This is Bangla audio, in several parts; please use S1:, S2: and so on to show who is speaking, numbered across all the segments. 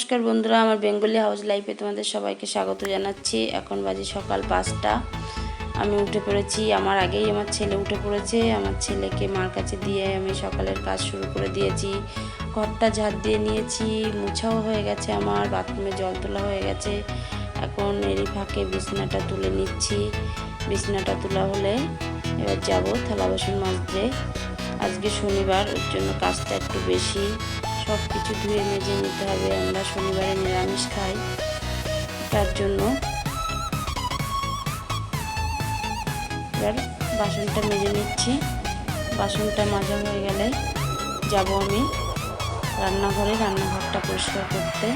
S1: নমস্কার বন্ধুরা, আমার বেঙ্গলি হাউস লাইফে তোমাদের সবাইকে স্বাগত জানাচ্ছি। এখন বাজে সকাল পাঁচটা। আমি উঠে পড়েছি, আমার আগেই আমার ছেলে উঠে পড়েছে। আমার ছেলেকে মার কাছে দিয়ে আমি সকালের কাজ শুরু করে দিয়েছি। ঘরটা ঝাড় দিয়ে নিয়েছি, মুছাও হয়ে গেছে আমার, বাথরুমে জল তোলা হয়ে গেছে। এখন এরই ফাঁকে বিছনাটা তুলে নিচ্ছি। বিছনাটা তোলা হলে এবার যাব থালা বাসন মাজতে। আজকে শনিবার, ওর জন্য কাজটা একটু বেশি। সব কিছু ধুয়ে মেজে নিতে হবে, আমরা শনিবারে নিরামিষ খাই, তার জন্য। এবার বাসনটা মেজে নিচ্ছি। বাসনটা মাজা হয়ে গেলে যাব আমি রান্নাঘরে, রান্নাঘরটা পরিষ্কার করতে।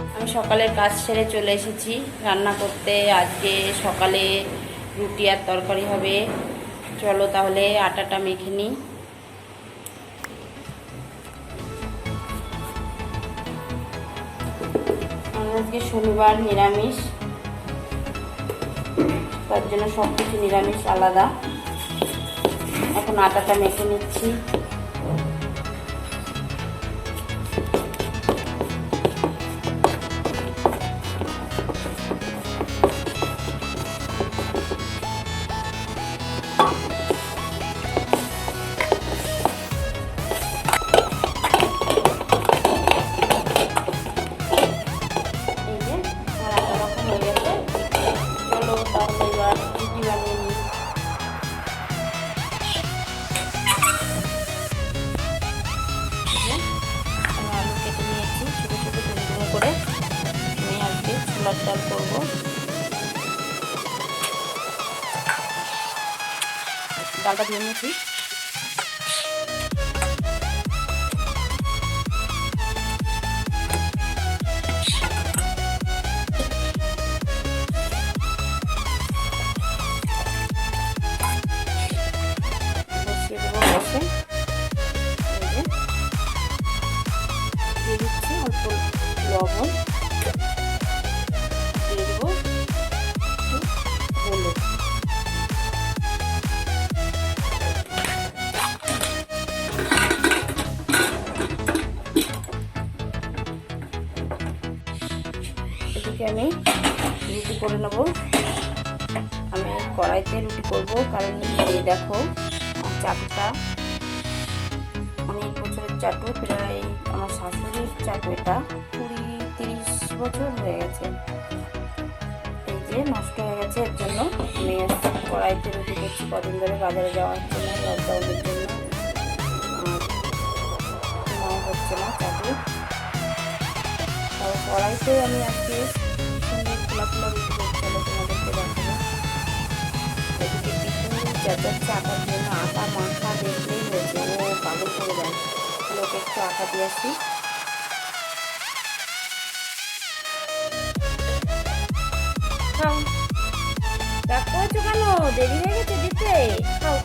S1: আমি সকালের কাজ সেরে চলে এসেছি। রান্না করতে আজকে সকালে রুটি আর তরকারি হবে। চলো তাহলে আটাটা মেখে নিই। আজকে শনিবার নিরামিষ। তার জন্য সব কিছু নিরামিষ, আলাদা। এখন আটাটা মেখে নিচ্ছি। ডালটা ধুয়ে নিয়েছি। লবণ। এদিকে আমি রুটি করে নেব। আমি কড়াইতে রুটি করব, কারণ এই দেখো, চাটুটা অনেক বছরের চাটু, প্রায় আমার শাশুড়ির চাটু এটা। কুড়ি তিরিশ বছর হয়ে গেছে। এই যে নষ্ট হয়ে গেছে, এর জন্য আমি কড়াইতে রুটি করছি। কদিন ধরে বাজারে যাওয়ার না লকডাউনের জন্য। হচ্ছে না চাটু। কড়াইতে আমি আজকে সুন্দর খোলা খোলা রুটি করছি চলো তোমাদেরকে দেখাবো। এদিকে পিছু চেঁচাচ্ছে আটার জন্য আটা মাখা দেখলেই হয়েছে ও, পাগল করে দেয় লোকে একটু আটা দিয়ে আসি। করেছ কেন? দেরি হয়ে গেছে দিতে? খাও।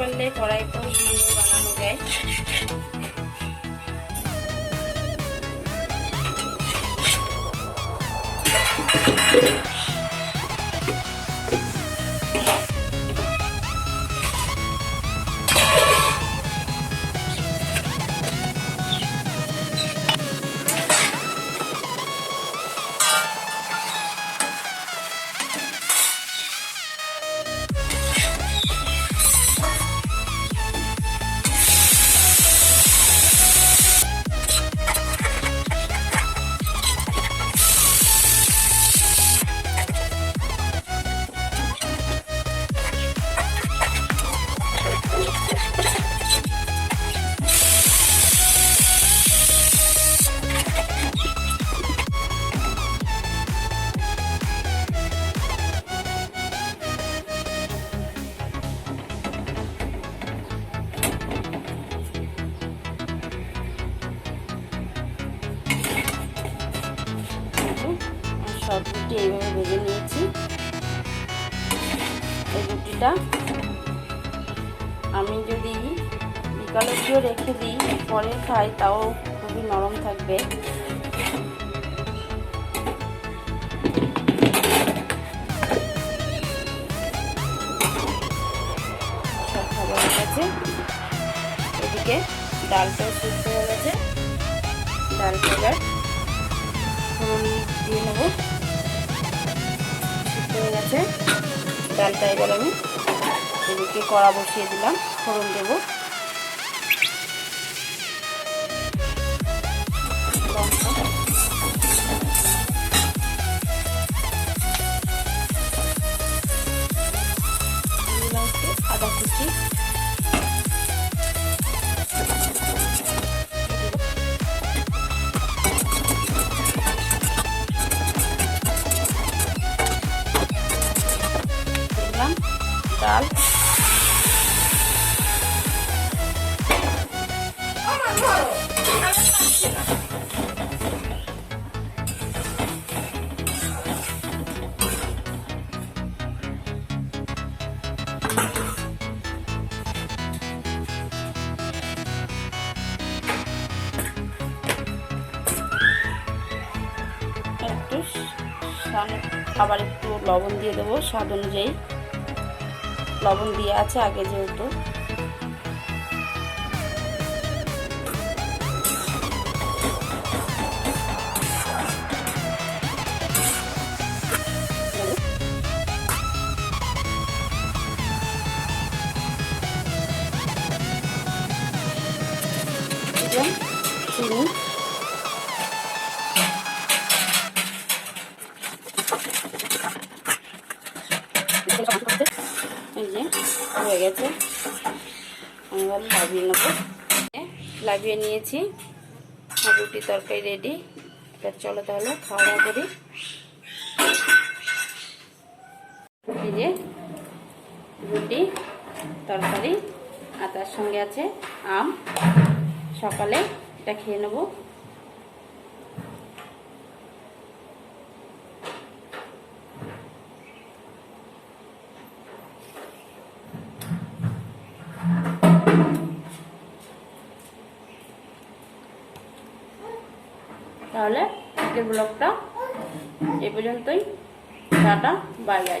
S1: পারলে কড়াই ডিম বানানো যায়। আর রুটি এইভাবে ভেজে নিয়েছি। এই রুটিটা আমি যদি বিকাল অব্দিও রেখে দিই, পরে খাই, তাও খুবই নরম থাকবে। হয়ে গেছে। এদিকে ডালটাও সুস্থ হয়ে গেছে। ডালটা এবার দিয়ে নেব। হয়ে গেছে। ডালটা এবার আমি এদিকে কড়া বসিয়ে দিলাম ফোড়ন দেবো। ডাল আবার একটু লবণ দিয়ে দেবো স্বাদ অনুযায়ী। লবণ দিয়ে আছে আগে যেহেতু। চিনি। গেছে। আমি লাভিয়ে নেব। লাভিয়ে নিয়েছি। রুটি তরকারি রেডি এবার চলো তাহলে খাওয়া দাওয়া করি। এই রুটি, তরকারি আর তার সঙ্গে আছে আম। সকালে এটা খেয়ে নেব। তাহলে আজকের ব্লগটা এ পর্যন্তই টাটা বাই বাই